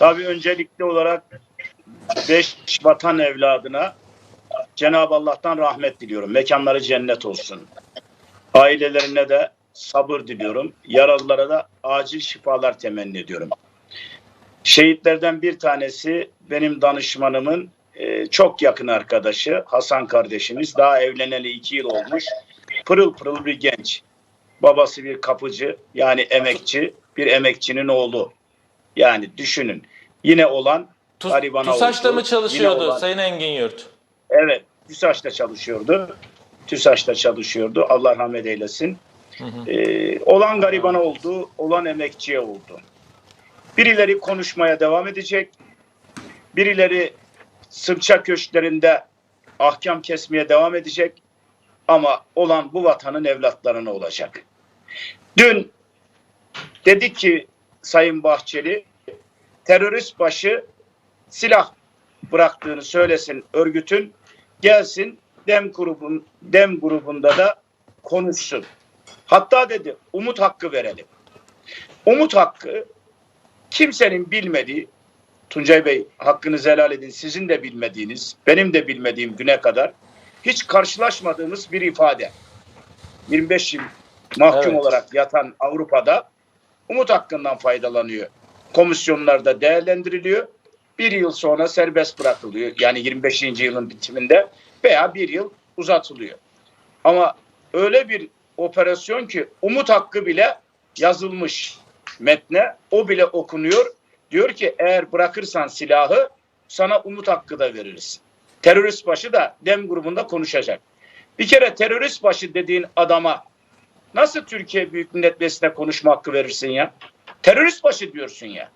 Tabii öncelikli olarak beş vatan evladına Cenab-ı Allah'tan rahmet diliyorum. Mekanları cennet olsun. Ailelerine de sabır diliyorum. Yaralılara da acil şifalar temenni ediyorum. Şehitlerden bir tanesi benim danışmanımın e, çok yakın arkadaşı Hasan kardeşimiz. Daha evleneli iki yıl olmuş. Pırıl pırıl bir genç. Babası bir kapıcı yani emekçi. Bir emekçinin oğlu. Yani düşünün. Yine olan Tus- garibana TUSAŞ'ta mı çalışıyordu olan- Sayın Engin Yurt? Evet, TÜSAŞ'ta çalışıyordu. TÜSAŞ'ta çalışıyordu. Allah rahmet eylesin. Ee, olan garibana oldu, olan emekçiye oldu. Birileri konuşmaya devam edecek. Birileri sırça köşklerinde ahkam kesmeye devam edecek. Ama olan bu vatanın evlatlarına olacak. Dün dedi ki Sayın Bahçeli terörist başı silah bıraktığını söylesin örgütün gelsin dem grubun dem grubunda da konuşsun. Hatta dedi umut hakkı verelim. Umut hakkı kimsenin bilmediği Tuncay Bey hakkınızı helal edin sizin de bilmediğiniz benim de bilmediğim güne kadar hiç karşılaşmadığımız bir ifade. 25 yıl mahkum Evet. olarak yatan Avrupa'da umut hakkından faydalanıyor. Komisyonlarda değerlendiriliyor. Bir yıl sonra serbest bırakılıyor. Yani 25. yılın bitiminde veya bir yıl uzatılıyor. Ama öyle bir operasyon ki umut hakkı bile yazılmış metne. O bile okunuyor. Diyor ki eğer bırakırsan silahı sana umut hakkı da veririz. Terörist başı da dem grubunda konuşacak. Bir kere terörist başı dediğin adama nasıl Türkiye Büyük Millet Meclisi'ne konuşma hakkı verirsin ya? Terörist başı diyorsun ya.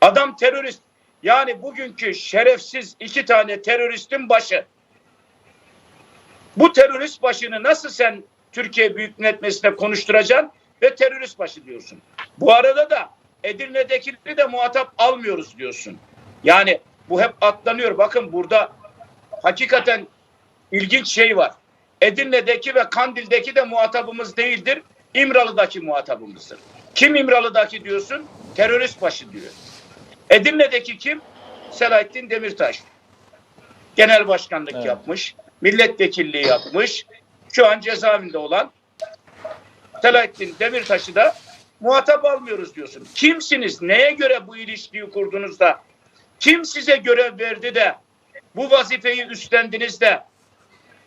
Adam terörist. Yani bugünkü şerefsiz iki tane teröristin başı. Bu terörist başını nasıl sen Türkiye Büyük Millet Meclisi'ne konuşturacaksın ve terörist başı diyorsun. Bu arada da Edirne'dekileri de muhatap almıyoruz diyorsun. Yani bu hep atlanıyor. Bakın burada hakikaten ilginç şey var. Edirne'deki ve Kandil'deki de muhatabımız değildir. İmralı'daki muhatabımızdır. Kim İmralı'daki diyorsun? Terörist başı diyor. Edirne'deki kim? Selahattin Demirtaş. Genel başkanlık Evet. yapmış. Milletvekilliği yapmış. Şu an cezaevinde olan Selahattin Demirtaş'ı da muhatap almıyoruz diyorsun. Kimsiniz? Neye göre bu ilişkiyi kurdunuz da? Kim size görev verdi de bu vazifeyi üstlendiniz de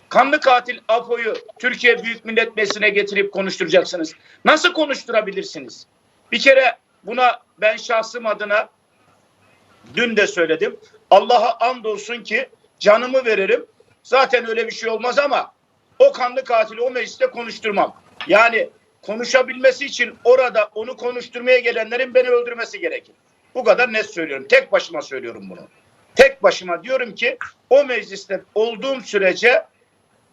kanlı katil Apo'yu Türkiye Büyük Millet Meclisi'ne getirip konuşturacaksınız. Nasıl konuşturabilirsiniz? Bir kere buna ben şahsım adına dün de söyledim. Allah'a andolsun ki canımı veririm. Zaten öyle bir şey olmaz ama o kanlı katili o mecliste konuşturmam. Yani konuşabilmesi için orada onu konuşturmaya gelenlerin beni öldürmesi gerekir. Bu kadar net söylüyorum. Tek başıma söylüyorum bunu. Tek başıma diyorum ki o mecliste olduğum sürece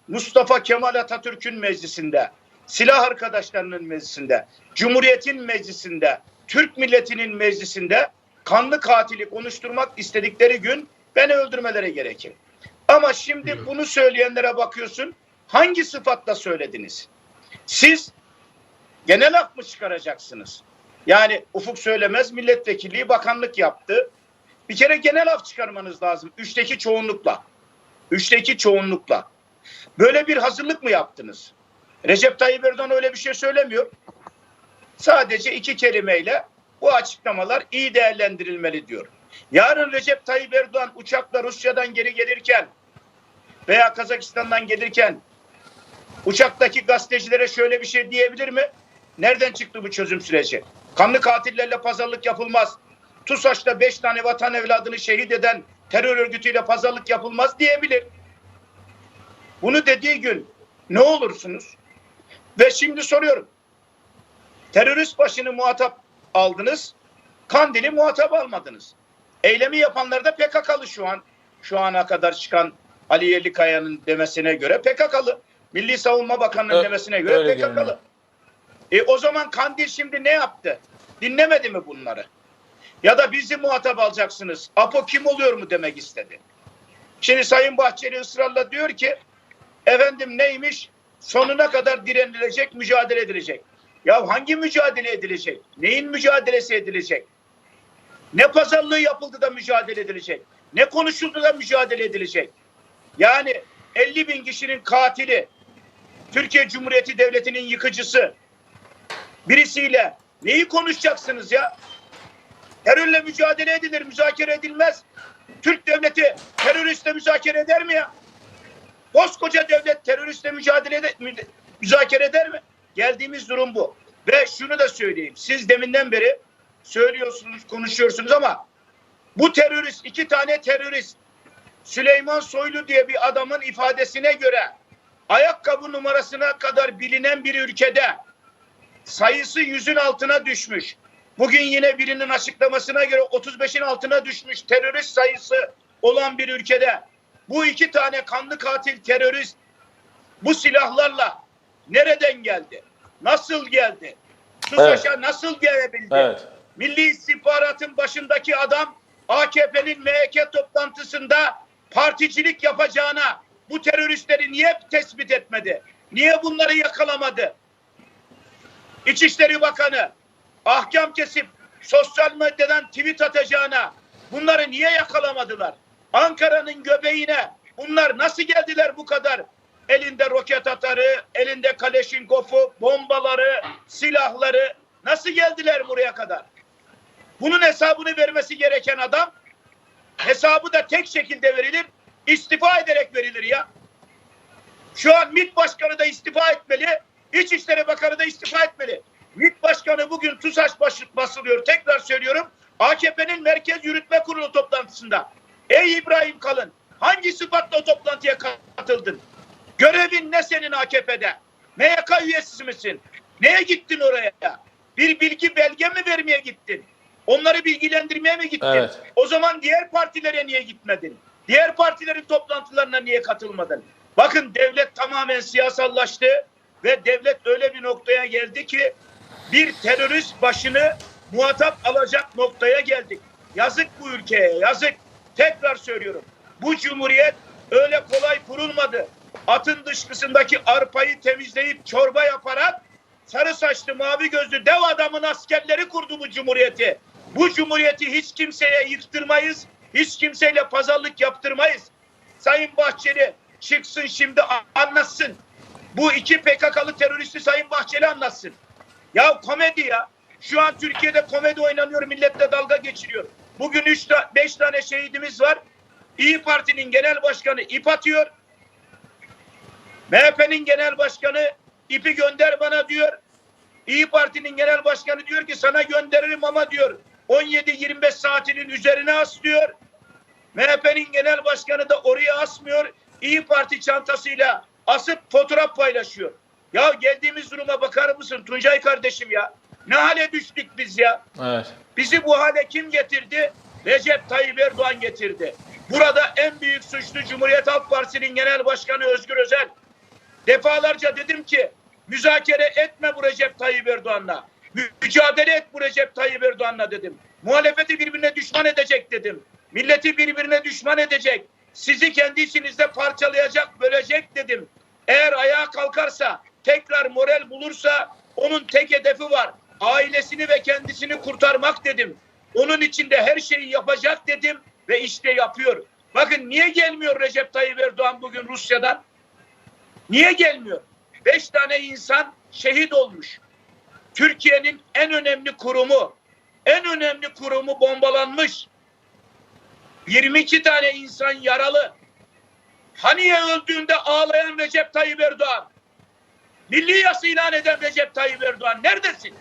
Mustafa Kemal Atatürk'ün meclisinde, silah arkadaşlarının meclisinde, Cumhuriyet'in meclisinde, Türk milletinin meclisinde kanlı katili konuşturmak istedikleri gün beni öldürmeleri gerekir. Ama şimdi bunu söyleyenlere bakıyorsun hangi sıfatla söylediniz? Siz genel hak mı çıkaracaksınız? Yani Ufuk Söylemez milletvekilliği bakanlık yaptı. Bir kere genel af çıkarmanız lazım. Üçteki çoğunlukla. Üçteki çoğunlukla. Böyle bir hazırlık mı yaptınız? Recep Tayyip Erdoğan öyle bir şey söylemiyor. Sadece iki kelimeyle bu açıklamalar iyi değerlendirilmeli diyor. Yarın Recep Tayyip Erdoğan uçakla Rusya'dan geri gelirken veya Kazakistan'dan gelirken uçaktaki gazetecilere şöyle bir şey diyebilir mi? Nereden çıktı bu çözüm süreci? Kanlı katillerle pazarlık yapılmaz. TUSAŞ'ta beş tane vatan evladını şehit eden terör örgütüyle pazarlık yapılmaz diyebilir. Bunu dediği gün ne olursunuz? Ve şimdi soruyorum. Terörist başını muhatap aldınız. Kandil'i muhatap almadınız. Eylemi yapanlar da PKK'lı şu an. Şu ana kadar çıkan Ali Yerlikaya'nın demesine göre PKK'lı. Milli Savunma Bakanı'nın Ö- demesine göre PKK'lı. E o zaman Kandil şimdi ne yaptı? Dinlemedi mi bunları? Ya da bizi muhatap alacaksınız. Apo kim oluyor mu demek istedi. Şimdi Sayın Bahçeli ısrarla diyor ki efendim neymiş? Sonuna kadar direnilecek, mücadele edilecek. Ya hangi mücadele edilecek? Neyin mücadelesi edilecek? Ne pazarlığı yapıldı da mücadele edilecek? Ne konuşuldu da mücadele edilecek? Yani 50 bin kişinin katili, Türkiye Cumhuriyeti Devleti'nin yıkıcısı birisiyle neyi konuşacaksınız ya? Terörle mücadele edilir, müzakere edilmez. Türk devleti teröristle müzakere eder mi ya? Koskoca devlet teröristle mücadele eder, mü- müzakere eder mi? Geldiğimiz durum bu. Ve şunu da söyleyeyim. Siz deminden beri söylüyorsunuz, konuşuyorsunuz ama bu terörist, iki tane terörist Süleyman Soylu diye bir adamın ifadesine göre ayakkabı numarasına kadar bilinen bir ülkede sayısı yüzün altına düşmüş. Bugün yine birinin açıklamasına göre 35'in altına düşmüş terörist sayısı olan bir ülkede bu iki tane kanlı katil terörist bu silahlarla nereden geldi? Nasıl geldi? TUSAŞ'a nasıl gelebildi? Evet. Milli İstihbaratın başındaki adam AKP'nin MHK toplantısında particilik yapacağına bu teröristleri niye tespit etmedi? Niye bunları yakalamadı? İçişleri Bakanı ahkam kesip sosyal medyadan tweet atacağına bunları niye yakalamadılar? Ankara'nın göbeğine bunlar nasıl geldiler bu kadar? Elinde roket atarı, elinde Kaleşinkov'u, bombaları, silahları nasıl geldiler buraya kadar? Bunun hesabını vermesi gereken adam hesabı da tek şekilde verilir. istifa ederek verilir ya. Şu an MİT Başkanı da istifa etmeli. İçişleri Bakanı da istifa etmeli. MİT Başkanı bugün TUSAŞ basılıyor. Tekrar söylüyorum. AKP'nin Merkez Yürütme Kurulu toplantısında. Ey İbrahim Kalın hangi sıfatla o toplantıya katıldın? Görevin ne senin AKP'de? MYK üyesi misin? Neye gittin oraya? Bir bilgi belge mi vermeye gittin? Onları bilgilendirmeye mi gittin? Evet. O zaman diğer partilere niye gitmedin? Diğer partilerin toplantılarına niye katılmadın? Bakın devlet tamamen siyasallaştı ve devlet öyle bir noktaya geldi ki bir terörist başını muhatap alacak noktaya geldik. Yazık bu ülkeye, yazık. Tekrar söylüyorum. Bu cumhuriyet öyle kolay kurulmadı. Atın dışkısındaki arpayı temizleyip çorba yaparak sarı saçlı mavi gözlü dev adamın askerleri kurdu bu cumhuriyeti. Bu cumhuriyeti hiç kimseye yıktırmayız. Hiç kimseyle pazarlık yaptırmayız. Sayın Bahçeli çıksın şimdi anlatsın. Bu iki PKK'lı teröristi Sayın Bahçeli anlatsın. Ya komedi ya. Şu an Türkiye'de komedi oynanıyor. Milletle dalga geçiriyor. Bugün 3 5 tane şehidimiz var. İyi Parti'nin genel başkanı ip atıyor. MHP'nin genel başkanı ipi gönder bana diyor. İyi Parti'nin genel başkanı diyor ki sana gönderirim ama diyor 17-25 saatinin üzerine as diyor. MHP'nin genel başkanı da oraya asmıyor. İyi Parti çantasıyla asıp fotoğraf paylaşıyor. Ya geldiğimiz duruma bakar mısın Tuncay kardeşim ya? Ne hale düştük biz ya? Evet. Bizi bu hale kim getirdi? Recep Tayyip Erdoğan getirdi. Burada en büyük suçlu Cumhuriyet Halk Partisi'nin genel başkanı Özgür Özel. Defalarca dedim ki müzakere etme bu Recep Tayyip Erdoğan'la. Mü- Mücadele et bu Recep Tayyip Erdoğan'la dedim. Muhalefeti birbirine düşman edecek dedim. Milleti birbirine düşman edecek. Sizi kendi içinizde parçalayacak, bölecek dedim. Eğer ayağa kalkarsa, tekrar moral bulursa onun tek hedefi var. Ailesini ve kendisini kurtarmak dedim. Onun için de her şeyi yapacak dedim ve işte yapıyor. Bakın niye gelmiyor Recep Tayyip Erdoğan bugün Rusya'dan? Niye gelmiyor? Beş tane insan şehit olmuş. Türkiye'nin en önemli kurumu, en önemli kurumu bombalanmış. 22 tane insan yaralı. Haniye öldüğünde ağlayan Recep Tayyip Erdoğan. Milli yas ilan eden Recep Tayyip Erdoğan. Neredesin?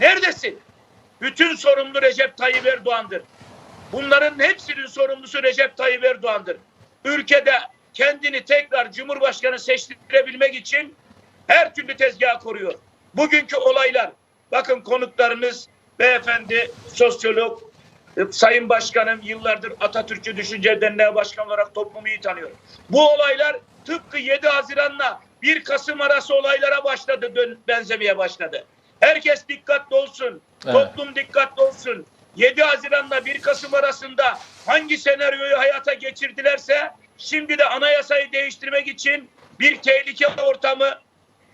Neredesin? Bütün sorumlu Recep Tayyip Erdoğan'dır. Bunların hepsinin sorumlusu Recep Tayyip Erdoğan'dır. Ülkede kendini tekrar Cumhurbaşkanı seçtirebilmek için her türlü tezgah koruyor. Bugünkü olaylar, bakın konuklarınız beyefendi, sosyolog, e, Sayın Başkanım yıllardır Atatürkçü Düşünce Derneği Başkan olarak toplumu iyi tanıyor. Bu olaylar tıpkı 7 Haziran'la 1 Kasım arası olaylara başladı, benzemeye başladı. Herkes dikkatli olsun, Evet. toplum dikkatli olsun. 7 Haziran'la 1 Kasım arasında hangi senaryoyu hayata geçirdilerse şimdi de anayasayı değiştirmek için bir tehlike ortamı,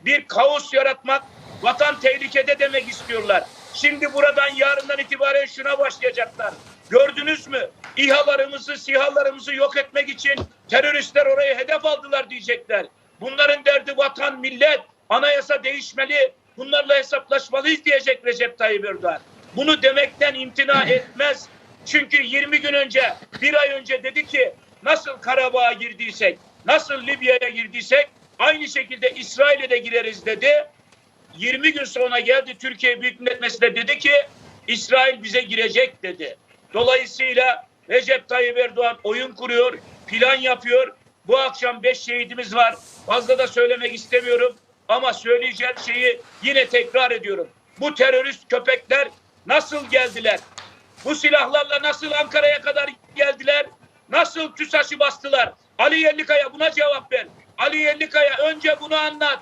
bir kaos yaratmak, vatan tehlikede demek istiyorlar. Şimdi buradan yarından itibaren şuna başlayacaklar. Gördünüz mü? İHA'larımızı, SİHA'larımızı yok etmek için teröristler orayı hedef aldılar diyecekler. Bunların derdi vatan, millet, anayasa değişmeli, bunlarla hesaplaşmalıyız diyecek Recep Tayyip Erdoğan. Bunu demekten imtina etmez. Çünkü 20 gün önce, bir ay önce dedi ki nasıl Karabağ'a girdiysek, nasıl Libya'ya girdiysek aynı şekilde İsrail'e de gireriz dedi. 20 gün sonra geldi Türkiye Büyük Millet Meclisi'ne dedi ki İsrail bize girecek dedi. Dolayısıyla Recep Tayyip Erdoğan oyun kuruyor, plan yapıyor. Bu akşam 5 şehidimiz var. Fazla da söylemek istemiyorum ama söyleyeceğim şeyi yine tekrar ediyorum. Bu terörist köpekler nasıl geldiler? Bu silahlarla nasıl Ankara'ya kadar geldiler? Nasıl TÜSAŞ'ı bastılar? Ali Yerlikaya buna cevap ver. Ali Yerlikaya önce bunu anlat.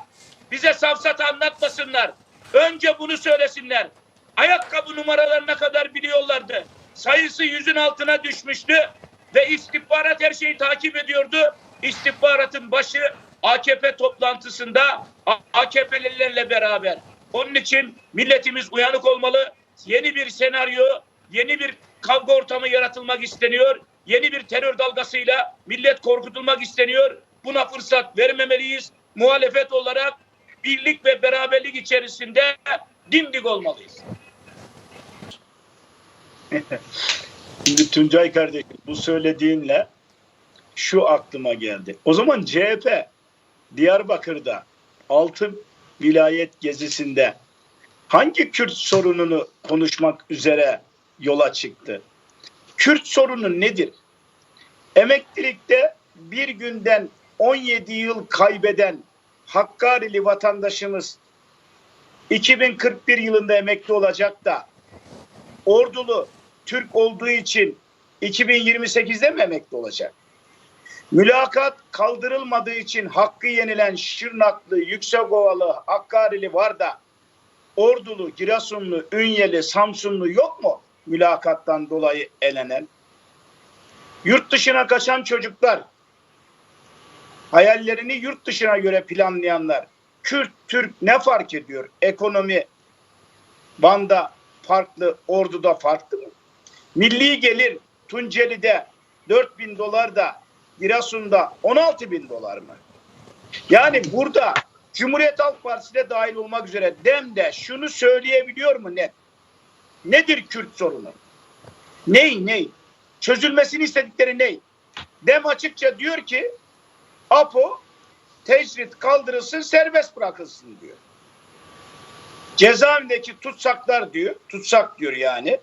Bize safsat anlatmasınlar. Önce bunu söylesinler. Ayakkabı numaralarına kadar biliyorlardı. Sayısı yüzün altına düşmüştü ve istihbarat her şeyi takip ediyordu. İstihbaratın başı AKP toplantısında AKP'lilerle beraber. Onun için milletimiz uyanık olmalı. Yeni bir senaryo, yeni bir kavga ortamı yaratılmak isteniyor. Yeni bir terör dalgasıyla millet korkutulmak isteniyor. Buna fırsat vermemeliyiz. Muhalefet olarak birlik ve beraberlik içerisinde dimdik olmalıyız. Şimdi Tuncay kardeşim bu söylediğinle şu aklıma geldi. O zaman CHP Diyarbakır'da altı vilayet gezisinde hangi Kürt sorununu konuşmak üzere yola çıktı? Kürt sorunu nedir? Emeklilikte bir günden 17 yıl kaybeden Hakkari'li vatandaşımız 2041 yılında emekli olacak da Ordulu Türk olduğu için 2028'de mi emekli olacak? Mülakat kaldırılmadığı için hakkı yenilen Şırnaklı, Yüksekovalı, Hakkari'li var da Ordulu, Giresunlu, Ünyeli, Samsunlu yok mu mülakattan dolayı elenen? Yurt dışına kaçan çocuklar, hayallerini yurt dışına göre planlayanlar, Kürt, Türk ne fark ediyor? Ekonomi Van'da farklı, Ordu'da farklı mı? Milli gelir Tunceli'de 4 bin dolar da Giresun'da 16 bin dolar mı? Yani burada Cumhuriyet Halk Partisi de dahil olmak üzere DEM'de şunu söyleyebiliyor mu net? Nedir Kürt sorunu? Ney ney? Çözülmesini istedikleri ney? DEM açıkça diyor ki APO tecrit kaldırılsın serbest bırakılsın diyor. Cezaevindeki tutsaklar diyor, tutsak diyor yani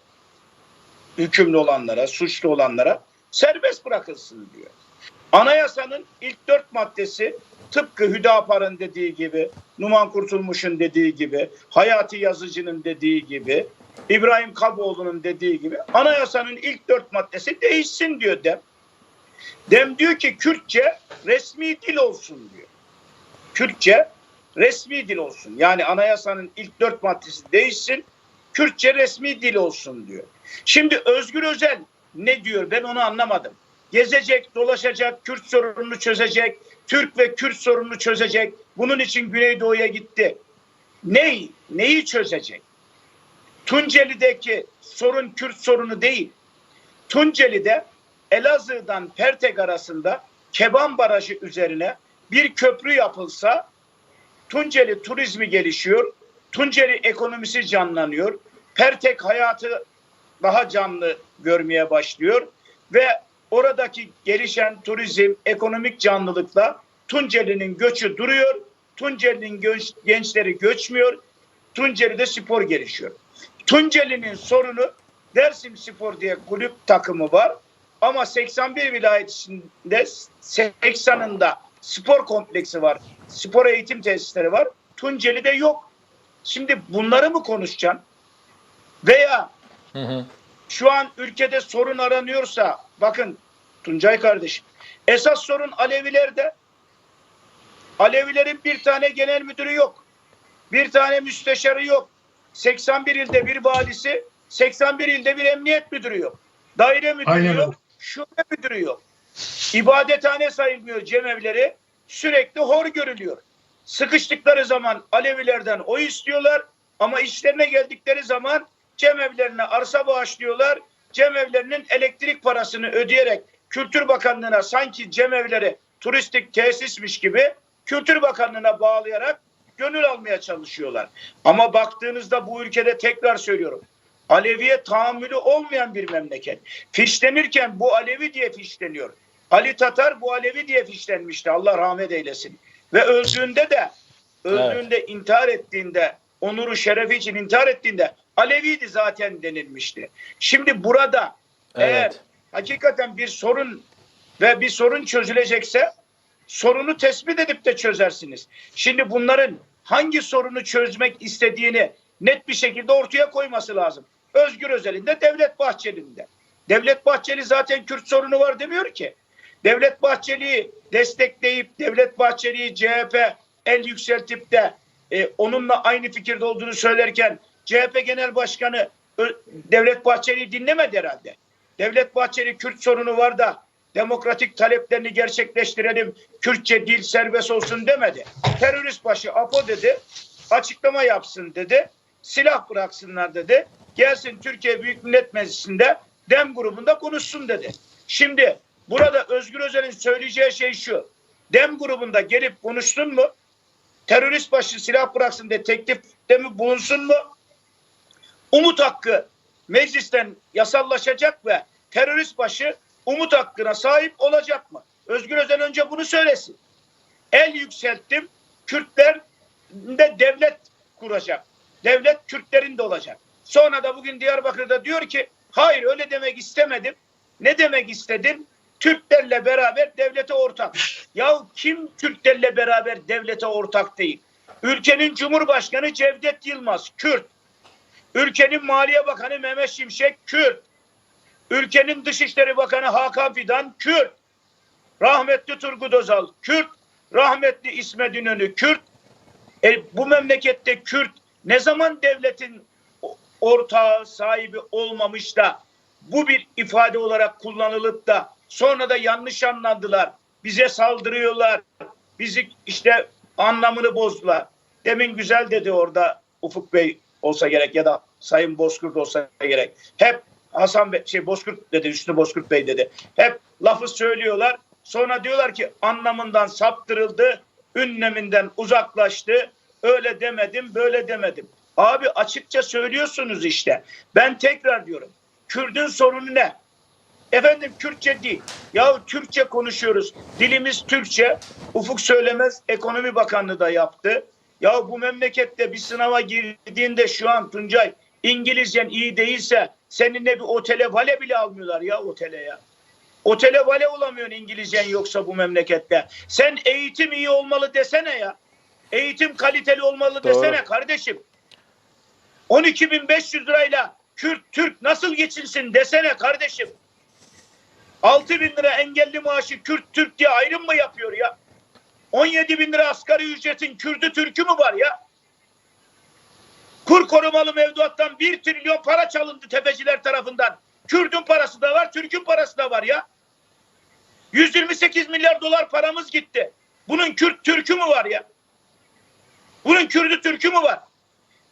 hükümlü olanlara, suçlu olanlara serbest bırakılsın diyor. Anayasanın ilk dört maddesi tıpkı Hüdapar'ın dediği gibi, Numan Kurtulmuş'un dediği gibi, Hayati Yazıcı'nın dediği gibi, İbrahim Kaboğlu'nun dediği gibi anayasanın ilk dört maddesi değişsin diyor Dem. Dem diyor ki Kürtçe resmi dil olsun diyor. Kürtçe resmi dil olsun. Yani anayasanın ilk dört maddesi değişsin, Kürtçe resmi dil olsun diyor. Şimdi Özgür Özel ne diyor ben onu anlamadım. Gezecek, dolaşacak, Kürt sorununu çözecek, Türk ve Kürt sorununu çözecek. Bunun için Güneydoğu'ya gitti. Neyi, neyi çözecek? Tunceli'deki sorun Kürt sorunu değil. Tunceli'de Elazığ'dan Pertek arasında Keban Barajı üzerine bir köprü yapılsa Tunceli turizmi gelişiyor. Tunceli ekonomisi canlanıyor. Pertek hayatı daha canlı görmeye başlıyor ve oradaki gelişen turizm, ekonomik canlılıkla Tunceli'nin göçü duruyor. Tunceli'nin göç, gençleri göçmüyor. Tunceli'de spor gelişiyor. Tunceli'nin sorunu Dersim Spor diye kulüp takımı var. Ama 81 vilayet içinde 80'ında spor kompleksi var. Spor eğitim tesisleri var. Tunceli'de yok. Şimdi bunları mı konuşacaksın? Veya Hı hı. şu an ülkede sorun aranıyorsa bakın Tuncay kardeşim esas sorun Alevilerde. Alevilerin bir tane genel müdürü yok. Bir tane müsteşarı yok. 81 ilde bir valisi, 81 ilde bir emniyet müdürü yok. Daire müdürü Aynen yok, şube müdürü yok. İbadethane sayılmıyor cemevleri. Sürekli hor görülüyor. Sıkıştıkları zaman Alevilerden oy istiyorlar. Ama işlerine geldikleri zaman cemevlerine arsa bağışlıyorlar. Cemevlerinin elektrik parasını ödeyerek Kültür Bakanlığı'na sanki cemevleri turistik tesismiş gibi Kültür Bakanlığı'na bağlayarak gönül almaya çalışıyorlar. Ama baktığınızda bu ülkede tekrar söylüyorum. Aleviye tahammülü olmayan bir memleket. Fişlenirken bu Alevi diye fişleniyor. Ali Tatar bu Alevi diye fişlenmişti. Allah rahmet eylesin. Ve öldüğünde de öldüğünde intihar ettiğinde onuru şerefi için intihar ettiğinde Aleviydi zaten denilmişti. Şimdi burada eğer Evet. Hakikaten bir sorun ve bir sorun çözülecekse sorunu tespit edip de çözersiniz. Şimdi bunların hangi sorunu çözmek istediğini net bir şekilde ortaya koyması lazım. Özgür Özel'in de Devlet Bahçeli'nin de. Devlet Bahçeli zaten Kürt sorunu var demiyor ki. Devlet Bahçeli'yi destekleyip Devlet Bahçeli'yi CHP el yükseltip de e, onunla aynı fikirde olduğunu söylerken CHP Genel Başkanı Devlet Bahçeli'yi dinlemedi herhalde. Devlet Bahçeli Kürt sorunu var da demokratik taleplerini gerçekleştirelim, Kürtçe dil serbest olsun demedi. Terörist başı APO dedi, açıklama yapsın dedi, silah bıraksınlar dedi, gelsin Türkiye Büyük Millet Meclisi'nde DEM grubunda konuşsun dedi. Şimdi burada Özgür Özel'in söyleyeceği şey şu, DEM grubunda gelip konuşsun mu? Terörist başı silah bıraksın diye teklifte mi bulunsun mu? Umut hakkı meclisten yasallaşacak ve terörist başı umut hakkına sahip olacak mı? Özgür Özel önce bunu söylesin. El yükselttim. Kürtler de devlet kuracak. Devlet Kürtlerin de olacak. Sonra da bugün Diyarbakır'da diyor ki hayır öyle demek istemedim. Ne demek istedim? Türklerle beraber devlete ortak. Ya kim Türklerle beraber devlete ortak değil? Ülkenin Cumhurbaşkanı Cevdet Yılmaz, Kürt. Ülkenin Maliye Bakanı Mehmet Şimşek, Kürt. Ülkenin Dışişleri Bakanı Hakan Fidan, Kürt. Rahmetli Turgut Özal, Kürt. Rahmetli İsmet İnönü, Kürt. E, bu memlekette Kürt ne zaman devletin ortağı sahibi olmamış da bu bir ifade olarak kullanılıp da sonra da yanlış anladılar. Bize saldırıyorlar. Bizi işte anlamını bozdular. Demin güzel dedi orada Ufuk Bey olsa gerek ya da Sayın Bozkurt olsa gerek. Hep Hasan Bey, şey Bozkurt dedi, Üstü Bozkurt Bey dedi. Hep lafı söylüyorlar. Sonra diyorlar ki anlamından saptırıldı, ünleminden uzaklaştı. Öyle demedim, böyle demedim. Abi açıkça söylüyorsunuz işte. Ben tekrar diyorum. Kürdün sorunu ne? Efendim Kürtçe değil. Ya Türkçe konuşuyoruz. Dilimiz Türkçe. Ufuk Söylemez Ekonomi Bakanlığı da yaptı. Ya bu memlekette bir sınava girdiğinde şu an Tuncay İngilizcen iyi değilse seninle bir otele vale bile almıyorlar ya otele ya. Otele vale olamıyorsun İngilizcen yoksa bu memlekette. Sen eğitim iyi olmalı desene ya. Eğitim kaliteli olmalı Doğru. desene kardeşim. 12.500 lirayla Kürt Türk nasıl geçinsin desene kardeşim. 6 bin lira engelli maaşı Kürt Türk diye ayrım mı yapıyor ya? 17 bin lira asgari ücretin Kürdü Türk'ü mü var ya? Kur korumalı mevduattan 1 trilyon para çalındı tefeciler tarafından. Kürdün parası da var, Türk'ün parası da var ya. 128 milyar dolar paramız gitti. Bunun Kürt Türk'ü mü var ya? Bunun Kürdü Türk'ü mü var?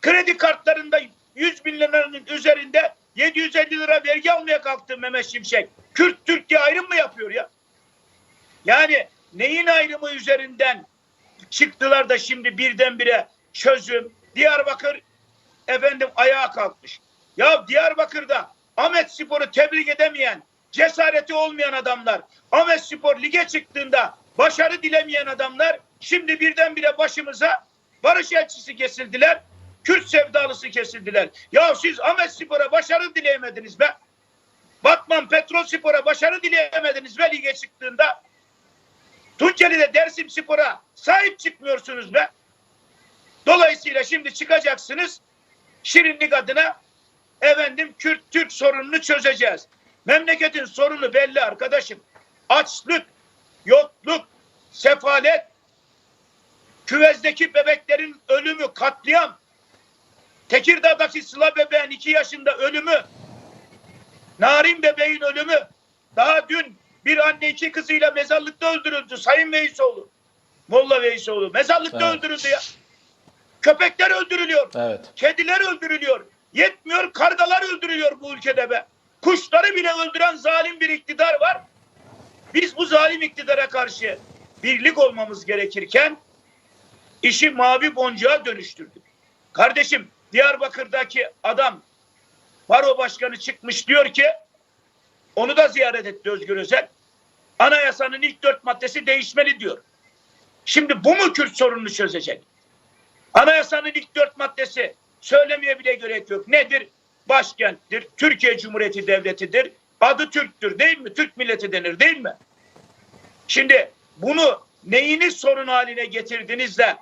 Kredi kartlarında 100 bin liranın üzerinde 750 lira vergi almaya kalktı Mehmet Şimşek. Kürt Türk diye ayrım mı yapıyor ya? Yani neyin ayrımı üzerinden çıktılar da şimdi birdenbire çözüm Diyarbakır efendim ayağa kalkmış. Ya Diyarbakır'da Ahmet Spor'u tebrik edemeyen, cesareti olmayan adamlar, Ahmet Spor lige çıktığında başarı dilemeyen adamlar şimdi birdenbire başımıza barış elçisi kesildiler. Kürt sevdalısı kesildiler. Ya siz Ahmet Spor'a başarı dileyemediniz be. Batman Petrol Spor'a başarı dileyemediniz be lige çıktığında. Tunceli'de Dersim Spor'a sahip çıkmıyorsunuz be. Dolayısıyla şimdi çıkacaksınız Şirinlik adına efendim Kürt Türk sorununu çözeceğiz. Memleketin sorunu belli arkadaşım. Açlık, yokluk, sefalet, küvezdeki bebeklerin ölümü, katliam, Tekirdağ'daki Sıla bebeğin iki yaşında ölümü, Narin bebeğin ölümü, daha dün bir anne iki kızıyla mezarlıkta öldürüldü Sayın Veysoğlu. Molla Veysoğlu. Mezarlıkta Evet. öldürüldü ya. Köpekler öldürülüyor. Evet. Kediler öldürülüyor. Yetmiyor kargalar öldürülüyor bu ülkede be. Kuşları bile öldüren zalim bir iktidar var. Biz bu zalim iktidara karşı birlik olmamız gerekirken işi mavi boncuğa dönüştürdük. Kardeşim Diyarbakır'daki adam baro başkanı çıkmış diyor ki onu da ziyaret etti Özgür Özel. Anayasanın ilk dört maddesi değişmeli diyor. Şimdi bu mu Kürt sorununu çözecek? Anayasanın ilk dört maddesi söylemeye bile gerek yok. Nedir? Başkenttir, Türkiye Cumhuriyeti Devleti'dir, adı Türk'tür değil mi? Türk milleti denir değil mi? Şimdi bunu neyini sorun haline getirdiniz de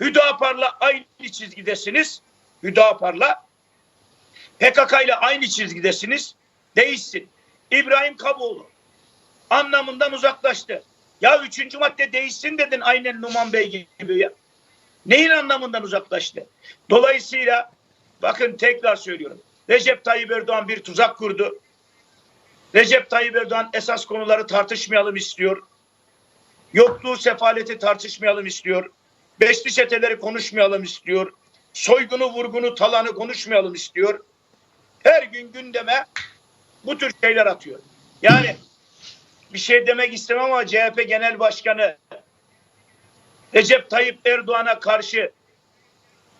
Hüdapar'la aynı çizgidesiniz. Hüdapar'la PKK ile aynı çizgidesiniz. Değişsin. İbrahim Kaboğlu anlamından uzaklaştı. Ya üçüncü madde değişsin dedin aynen Numan Bey gibi ya. Neyin anlamından uzaklaştı? Dolayısıyla bakın tekrar söylüyorum. Recep Tayyip Erdoğan bir tuzak kurdu. Recep Tayyip Erdoğan esas konuları tartışmayalım istiyor. Yokluğu, sefaleti tartışmayalım istiyor. Beşli çeteleri konuşmayalım istiyor. Soygunu, vurgunu, talanı konuşmayalım istiyor. Her gün gündeme bu tür şeyler atıyor. Yani bir şey demek istemem ama CHP Genel Başkanı Recep Tayyip Erdoğan'a karşı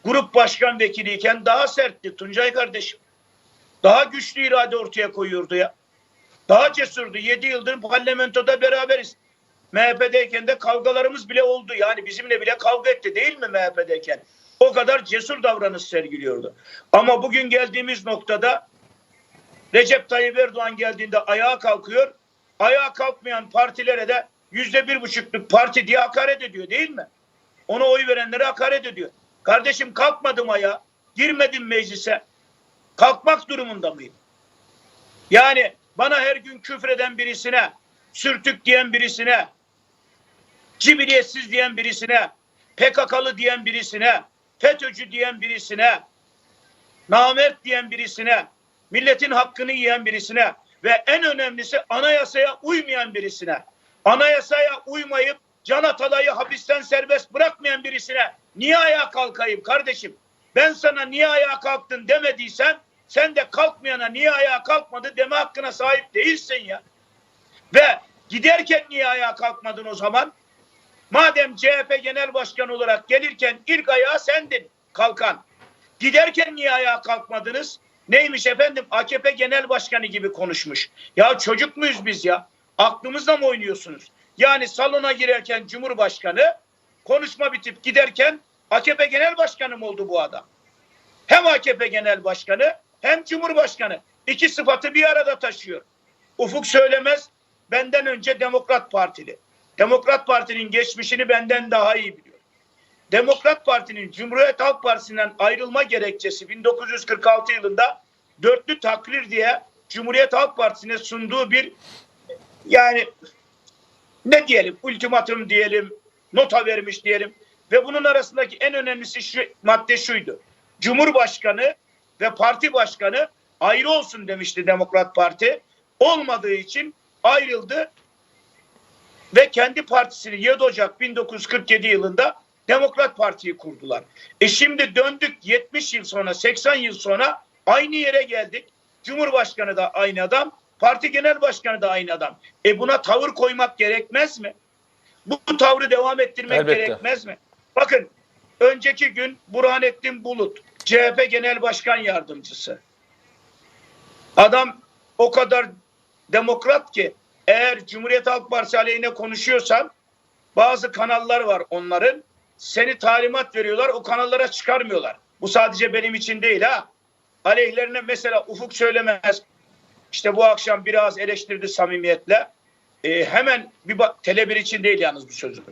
grup başkan vekiliyken daha sertti Tuncay kardeşim. Daha güçlü irade ortaya koyuyordu ya. Daha cesurdu. 7 yıldır parlamentoda beraberiz. MHP'deyken de kavgalarımız bile oldu. Yani bizimle bile kavga etti değil mi MHP'deyken? O kadar cesur davranış sergiliyordu. Ama bugün geldiğimiz noktada Recep Tayyip Erdoğan geldiğinde ayağa kalkıyor. Ayağa kalkmayan partilere de yüzde bir buçukluk parti diye hakaret ediyor değil mi? Ona oy verenlere hakaret ediyor. Kardeşim kalkmadım ayağa. Girmedim meclise. Kalkmak durumunda mıyım? Yani bana her gün küfreden birisine, sürtük diyen birisine, cibiliyetsiz diyen birisine, PKK'lı diyen birisine, FETÖ'cü diyen birisine, namert diyen birisine, milletin hakkını yiyen birisine ve en önemlisi anayasaya uymayan birisine, anayasaya uymayıp Can Atalay'ı hapisten serbest bırakmayan birisine niye ayağa kalkayım kardeşim? Ben sana niye ayağa kalktın demediysen sen de kalkmayana niye ayağa kalkmadı deme hakkına sahip değilsin ya. Ve giderken niye ayağa kalkmadın o zaman? Madem CHP Genel Başkanı olarak gelirken ilk ayağı sendin kalkan. Giderken niye ayağa kalkmadınız? Neymiş efendim AKP Genel Başkanı gibi konuşmuş. Ya çocuk muyuz biz ya? Aklımızla mı oynuyorsunuz? Yani salona girerken Cumhurbaşkanı konuşma bitip giderken AKP Genel Başkanı mı oldu bu adam? Hem AKP Genel Başkanı hem Cumhurbaşkanı. İki sıfatı bir arada taşıyor. Ufuk söylemez benden önce Demokrat Partili. Demokrat Parti'nin geçmişini benden daha iyi biliyor. Demokrat Parti'nin Cumhuriyet Halk Partisi'nden ayrılma gerekçesi 1946 yılında dörtlü takrir diye Cumhuriyet Halk Partisi'ne sunduğu bir yani ne diyelim ultimatum diyelim nota vermiş diyelim ve bunun arasındaki en önemlisi şu madde şuydu. Cumhurbaşkanı ve parti başkanı ayrı olsun demişti Demokrat Parti. Olmadığı için ayrıldı ve kendi partisini 7 Ocak 1947 yılında Demokrat Parti'yi kurdular. E şimdi döndük 70 yıl sonra 80 yıl sonra aynı yere geldik. Cumhurbaşkanı da aynı adam, parti genel başkanı da aynı adam. E buna tavır koymak gerekmez mi? Bu, bu tavrı devam ettirmek Elbette. gerekmez mi? Bakın önceki gün Burhanettin Bulut, CHP Genel Başkan Yardımcısı. Adam o kadar demokrat ki eğer Cumhuriyet Halk Partisi aleyhine konuşuyorsan bazı kanallar var onların. Seni talimat veriyorlar o kanallara çıkarmıyorlar. Bu sadece benim için değil ha. Aleyhlerine mesela Ufuk söylemez. İşte bu akşam biraz eleştirdi samimiyetle. Ee, hemen bir bak Tele1 için değil yalnız bu sözüm.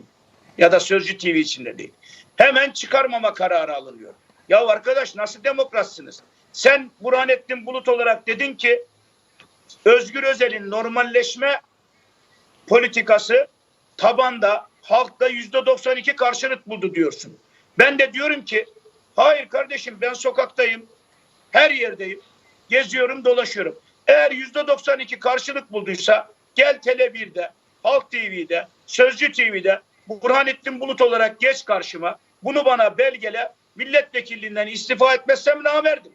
Ya da Sözcü TV için de değil. Hemen çıkarmama kararı alınıyor. Ya arkadaş nasıl demokratsınız? Sen Burhanettin Bulut olarak dedin ki Özgür Özel'in normalleşme politikası tabanda halkta yüzde 92 karşılık buldu diyorsun. Ben de diyorum ki hayır kardeşim ben sokaktayım. Her yerdeyim. Geziyorum dolaşıyorum. Eğer yüzde 92 karşılık bulduysa gel Tele1'de, Halk TV'de, Sözcü TV'de Burhanettin Bulut olarak geç karşıma. Bunu bana belgele. milletvekilliğinden istifa etmezsem namerdim.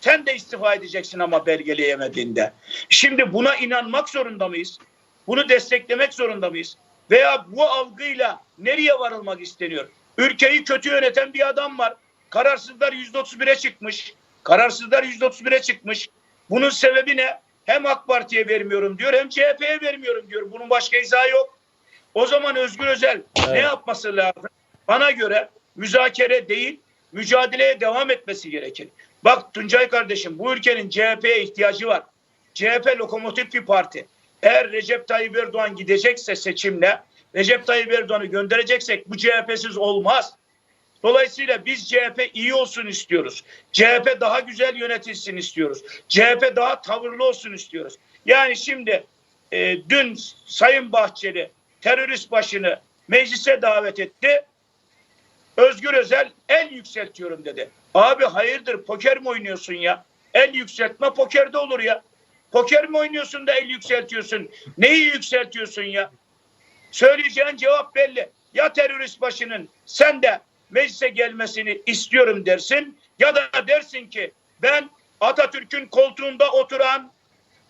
Sen de istifa edeceksin ama belgeleyemediğinde. Şimdi buna inanmak zorunda mıyız? Bunu desteklemek zorunda mıyız? Veya bu algıyla nereye varılmak isteniyor? Ülkeyi kötü yöneten bir adam var. Kararsızlar %31'e çıkmış. Kararsızlar %31'e çıkmış. Bunun sebebi ne? Hem AK Parti'ye vermiyorum diyor hem CHP'ye vermiyorum diyor. Bunun başka izahı yok. O zaman Özgür Özel ne Evet. yapması lazım? Bana göre müzakere değil, mücadeleye devam etmesi gerekir. Bak Tuncay kardeşim bu ülkenin CHP'ye ihtiyacı var. CHP lokomotif bir parti. Eğer Recep Tayyip Erdoğan gidecekse seçimle, Recep Tayyip Erdoğan'ı göndereceksek bu CHP'siz olmaz. Dolayısıyla biz CHP iyi olsun istiyoruz. CHP daha güzel yönetilsin istiyoruz. CHP daha tavırlı olsun istiyoruz. Yani şimdi e, dün Sayın Bahçeli terörist başını meclise davet etti. Özgür Özel el yükseltiyorum dedi. Abi hayırdır poker mi oynuyorsun ya? El yükseltme pokerde olur ya. Poker mi oynuyorsun da el yükseltiyorsun? Neyi yükseltiyorsun ya? Söyleyeceğin cevap belli. Ya terörist başının sen de meclise gelmesini istiyorum dersin ya da dersin ki ben Atatürk'ün koltuğunda oturan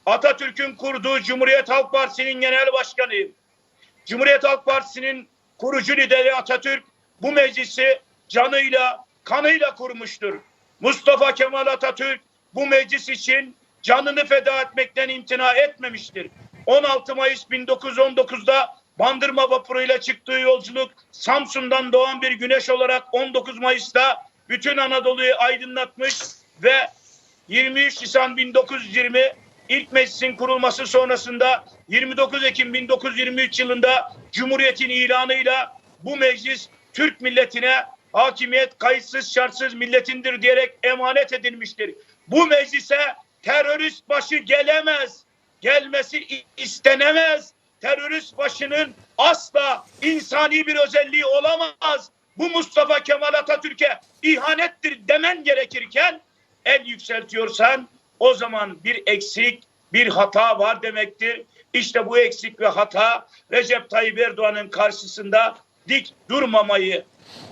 Atatürk'ün kurduğu Cumhuriyet Halk Partisi'nin genel başkanıyım. Cumhuriyet Halk Partisi'nin kurucu lideri Atatürk bu meclisi canıyla, kanıyla kurmuştur. Mustafa Kemal Atatürk bu meclis için canını feda etmekten imtina etmemiştir. 16 Mayıs 1919'da Bandırma vapuruyla çıktığı yolculuk Samsun'dan doğan bir güneş olarak 19 Mayıs'ta bütün Anadolu'yu aydınlatmış ve 23 Nisan 1920 ilk meclisin kurulması sonrasında 29 Ekim 1923 yılında Cumhuriyet'in ilanıyla bu meclis Türk milletine hakimiyet kayıtsız şartsız milletindir diyerek emanet edilmiştir. Bu meclise terörist başı gelemez. Gelmesi istenemez. Terörist başının asla insani bir özelliği olamaz. Bu Mustafa Kemal Atatürk'e ihanettir demen gerekirken el yükseltiyorsan o zaman bir eksik, bir hata var demektir. İşte bu eksik ve hata Recep Tayyip Erdoğan'ın karşısında dik durmamayı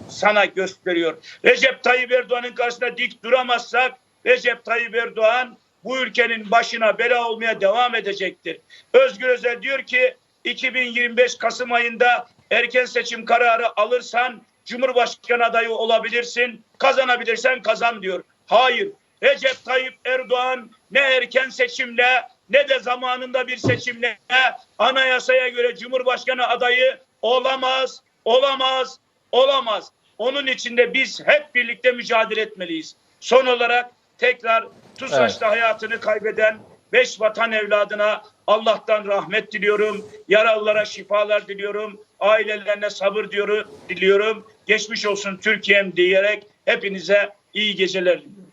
sana gösteriyor. Recep Tayyip Erdoğan'ın karşısında dik duramazsak Recep Tayyip Erdoğan bu ülkenin başına bela olmaya devam edecektir. Özgür Özel diyor ki 2025 Kasım ayında erken seçim kararı alırsan Cumhurbaşkanı adayı olabilirsin. Kazanabilirsen kazan diyor. Hayır. Recep Tayyip Erdoğan ne erken seçimle ne de zamanında bir seçimle anayasaya göre Cumhurbaşkanı adayı olamaz, olamaz, olamaz. Onun için de biz hep birlikte mücadele etmeliyiz. Son olarak tekrar TUSAŞ'ta hayatını kaybeden beş vatan evladına Allah'tan rahmet diliyorum. Yaralılara şifalar diliyorum. Ailelerine sabır diyorum, diliyorum. Geçmiş olsun Türkiye'm diyerek hepinize iyi geceler diliyorum.